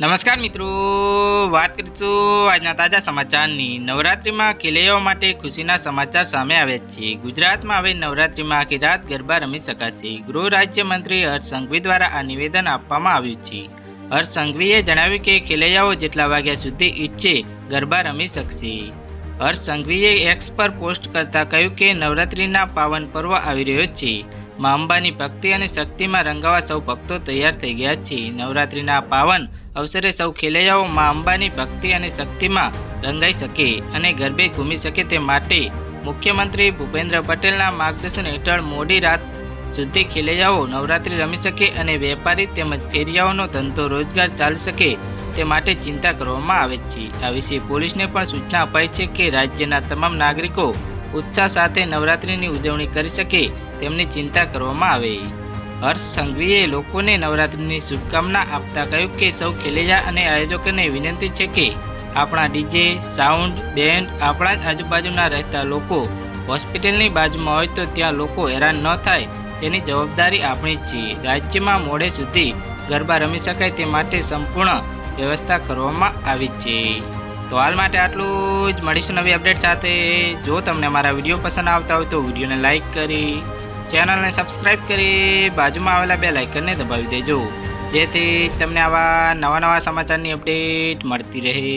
નમસ્કાર મિત્રો, વાત કરીશું આજના તાજા સમાચારની. નવરાત્રિમાં ખેલૈયાઓ માટે ખુશીના સમાચાર સામે આવ્યા છે. ગુજરાતમાં હવે નવરાત્રિમાં આખી રાત ગરબા રમી શકાશે. ગૃહ રાજ્યમંત્રી હર્ષ સંઘવી દ્વારા આ નિવેદન આપવામાં આવ્યું છે. હર્ષ સંઘવીએ જણાવ્યું કે ખેલૈયાઓ જેટલા વાગ્યા સુધી ઈચ્છે ગરબા રમી શકશે. હર્ષ સંઘવીએ એક્સ પર પોસ્ટ કરતા કહ્યું કે નવરાત્રિના પાવન પર્વ આવી રહ્યો છે. મા અંબાની ભક્તિ અને શક્તિમાં રંગાવા સૌ ભક્તો તૈયાર થઈ ગયા છે નવરાત્રિના પાવન અવસરે સૌ ખેલૈયાઓ મા અંબાની ભક્તિ અને શક્તિમાં રંગાઈ શકે અને ગરબે ઘૂમી શકે તે માટે મુખ્યમંત્રી ભૂપેન્દ્ર પટેલના માર્ગદર્શન હેઠળ મોડી રાત સુધી ખેલૈયાઓ નવરાત્રિ રમી શકે અને વેપારી તેમજ ફેરિયાઓનો ધંધો રોજગાર ચાલી શકે તે માટે ચિંતા કરવામાં આવે છે. આ વિશે પોલીસને પણ સૂચના અપાઈ છે કે રાજ્યના તમામ નાગરિકો ઉત્સાહ સાથે નવરાત્રિની ઉજવણી કરી શકે તેમની ચિંતા કરવામાં આવે. હર્ષ સંઘવીએ લોકોને નવરાત્રિની શુભકામના આપતા કહ્યું કે સૌ ખેલેજા અને આયોજકોને વિનંતી છે કે આપણા ડીજે, સાઉન્ડ, બેન્ડ, આપણા જ આજુબાજુના રહેતા લોકો હોસ્પિટલની બાજુમાં હોય તો ત્યાં લોકો હેરાન ન થાય તેની જવાબદારી આપણી છે રાજ્યમાં મોડે સુધી ગરબા રમી શકાય તે માટે સંપૂર્ણ વ્યવસ્થા કરવામાં આવી છે. તો હાલ માટે આટલું જ. મળીશું નવી અપડેટ સાથે. જો તમને અમારા વીડિયો પસંદ આવતા હોય તો વિડીયોને લાઇક કરી ચેનલને સબસ્ક્રાઈબ કરી, બાજુમાં આવેલા બે લાઇકનને દબાવી દેજો. જેથી તમને આવા નવા નવા સમાચારની અપડેટ મળતી રહે.